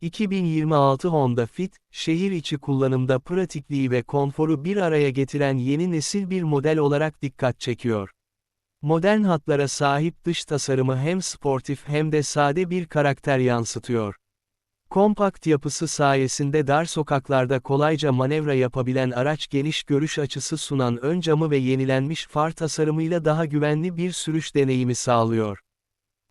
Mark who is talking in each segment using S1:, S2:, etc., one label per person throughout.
S1: 2026 Honda Fit, şehir içi kullanımda pratikliği ve konforu bir araya getiren yeni nesil bir model olarak dikkat çekiyor. Modern hatlara sahip dış tasarımı hem sportif hem de sade bir karakter yansıtıyor. Kompakt yapısı sayesinde dar sokaklarda kolayca manevra yapabilen araç geniş görüş açısı sunan ön camı ve yenilenmiş far tasarımıyla daha güvenli bir sürüş deneyimi sağlıyor.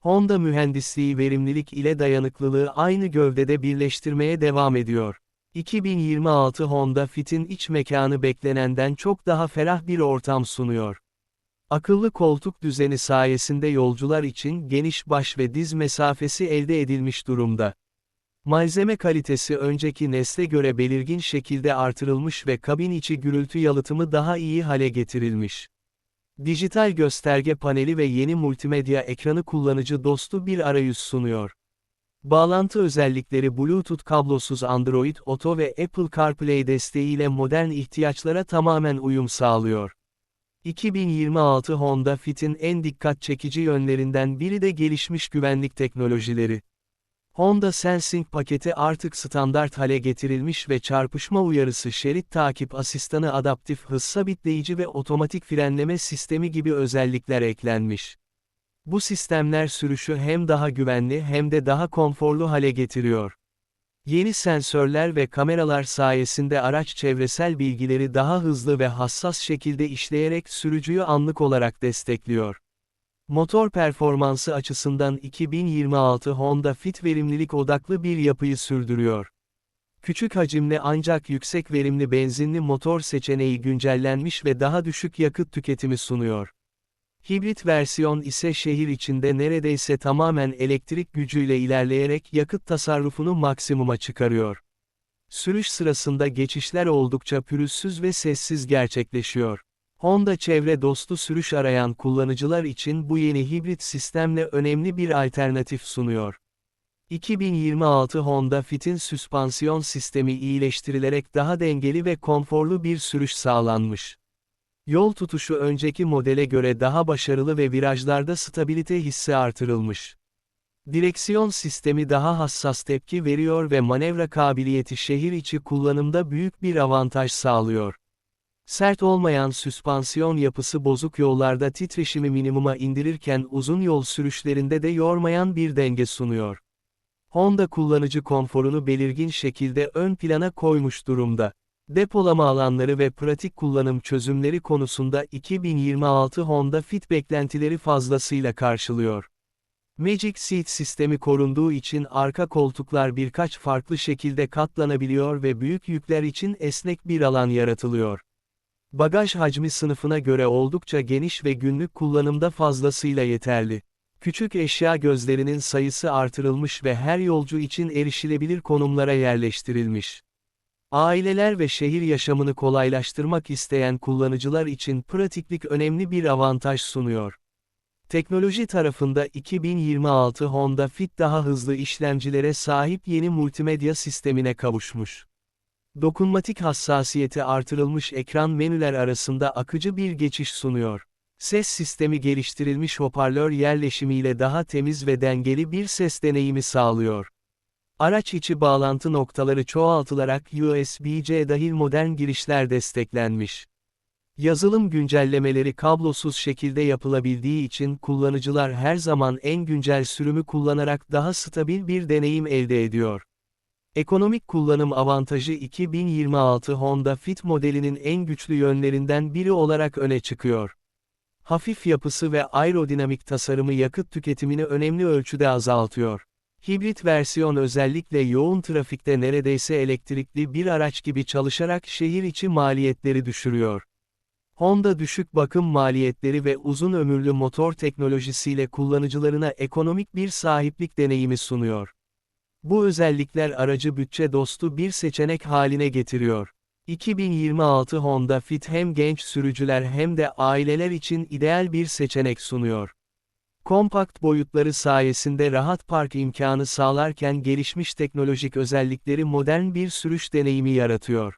S1: Honda mühendisliği verimlilik ile dayanıklılığı aynı gövdede birleştirmeye devam ediyor. 2026 Honda Fit'in iç mekanı beklenenden çok daha ferah bir ortam sunuyor. Akıllı koltuk düzeni sayesinde yolcular için geniş baş ve diz mesafesi elde edilmiş durumda. Malzeme kalitesi önceki nesle göre belirgin şekilde artırılmış ve kabin içi gürültü yalıtımı daha iyi hale getirilmiş. Dijital gösterge paneli ve yeni multimedya ekranı kullanıcı dostu bir arayüz sunuyor. Bağlantı özellikleri Bluetooth kablosuz Android Auto ve Apple CarPlay desteğiyle modern ihtiyaçlara tamamen uyum sağlıyor. 2026 Honda Fit'in en dikkat çekici yönlerinden biri de gelişmiş güvenlik teknolojileri. Honda Sensing paketi artık standart hale getirilmiş ve çarpışma uyarısı şerit takip asistanı adaptif hız sabitleyici ve otomatik frenleme sistemi gibi özellikler eklenmiş. Bu sistemler sürüşü hem daha güvenli hem de daha konforlu hale getiriyor. Yeni sensörler ve kameralar sayesinde araç çevresel bilgileri daha hızlı ve hassas şekilde işleyerek sürücüyü anlık olarak destekliyor. Motor performansı açısından 2026 Honda Fit verimlilik odaklı bir yapıyı sürdürüyor. Küçük hacimli ancak yüksek verimli benzinli motor seçeneği güncellenmiş ve daha düşük yakıt tüketimi sunuyor. Hibrit versiyon ise şehir içinde neredeyse tamamen elektrik gücüyle ilerleyerek yakıt tasarrufunu maksimuma çıkarıyor. Sürüş sırasında geçişler oldukça pürüzsüz ve sessiz gerçekleşiyor. Honda çevre dostu sürüş arayan kullanıcılar için bu yeni hibrit sistemle önemli bir alternatif sunuyor. 2026 Honda Fit'in süspansiyon sistemi iyileştirilerek daha dengeli ve konforlu bir sürüş sağlanmış. Yol tutuşu önceki modele göre daha başarılı ve virajlarda stabilite hissi artırılmış. Direksiyon sistemi daha hassas tepki veriyor ve manevra kabiliyeti şehir içi kullanımda büyük bir avantaj sağlıyor. Sert olmayan süspansiyon yapısı bozuk yollarda titreşimi minimuma indirirken uzun yol sürüşlerinde de yormayan bir denge sunuyor. Honda kullanıcı konforunu belirgin şekilde ön plana koymuş durumda. Depolama alanları ve pratik kullanım çözümleri konusunda 2026 Honda Fit beklentileri fazlasıyla karşılıyor. Magic Seat sistemi korunduğu için arka koltuklar birkaç farklı şekilde katlanabiliyor ve büyük yükler için esnek bir alan yaratılıyor. Bagaj hacmi sınıfına göre oldukça geniş ve günlük kullanımda fazlasıyla yeterli. Küçük eşya gözlerinin sayısı artırılmış ve her yolcu için erişilebilir konumlara yerleştirilmiş. Aileler ve şehir yaşamını kolaylaştırmak isteyen kullanıcılar için pratiklik önemli bir avantaj sunuyor. Teknoloji tarafında 2026 Honda Fit daha hızlı işlemcilere sahip yeni multimedya sistemine kavuşmuş. Dokunmatik hassasiyeti artırılmış ekran menüler arasında akıcı bir geçiş sunuyor. Ses sistemi geliştirilmiş hoparlör yerleşimiyle daha temiz ve dengeli bir ses deneyimi sağlıyor. Araç içi bağlantı noktaları çoğaltılarak USB-C dahil modern girişler desteklenmiş. Yazılım güncellemeleri kablosuz şekilde yapılabildiği için kullanıcılar her zaman en güncel sürümü kullanarak daha stabil bir deneyim elde ediyor. Ekonomik kullanım avantajı 2026 Honda Fit modelinin en güçlü yönlerinden biri olarak öne çıkıyor. Hafif yapısı ve aerodinamik tasarımı yakıt tüketimini önemli ölçüde azaltıyor. Hibrit versiyon özellikle yoğun trafikte neredeyse elektrikli bir araç gibi çalışarak şehir içi maliyetleri düşürüyor. Honda düşük bakım maliyetleri ve uzun ömürlü motor teknolojisiyle kullanıcılarına ekonomik bir sahiplik deneyimi sunuyor. Bu özellikler aracı bütçe dostu bir seçenek haline getiriyor. 2026 Honda Fit hem genç sürücüler hem de aileler için ideal bir seçenek sunuyor. Kompakt boyutları sayesinde rahat park imkanı sağlarken gelişmiş teknolojik özellikleri modern bir sürüş deneyimi yaratıyor.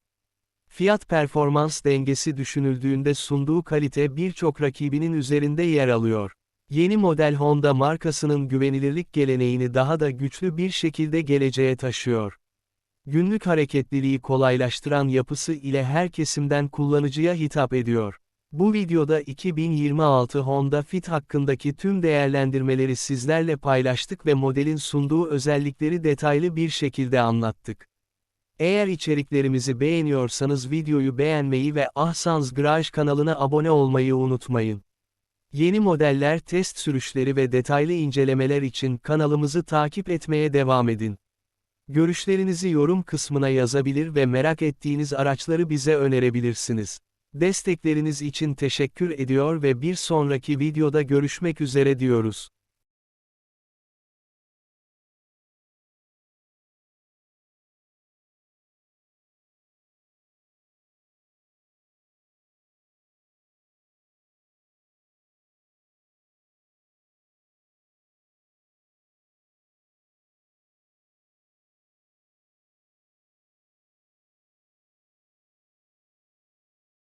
S1: Fiyat-performans dengesi düşünüldüğünde sunduğu kalite birçok rakibinin üzerinde yer alıyor. Yeni model Honda markasının güvenilirlik geleneğini daha da güçlü bir şekilde geleceğe taşıyor. Günlük hareketliliği kolaylaştıran yapısı ile her kesimden kullanıcıya hitap ediyor. Bu videoda 2026 Honda Fit hakkındaki tüm değerlendirmeleri sizlerle paylaştık ve modelin sunduğu özellikleri detaylı bir şekilde anlattık. Eğer içeriklerimizi beğeniyorsanız videoyu beğenmeyi ve Ahsans Garaj kanalına abone olmayı unutmayın. Yeni modeller test sürüşleri ve detaylı incelemeler için kanalımızı takip etmeye devam edin. Görüşlerinizi yorum kısmına yazabilir ve merak ettiğiniz araçları bize önerebilirsiniz. Destekleriniz için teşekkür ediyor ve bir sonraki videoda görüşmek üzere diyoruz.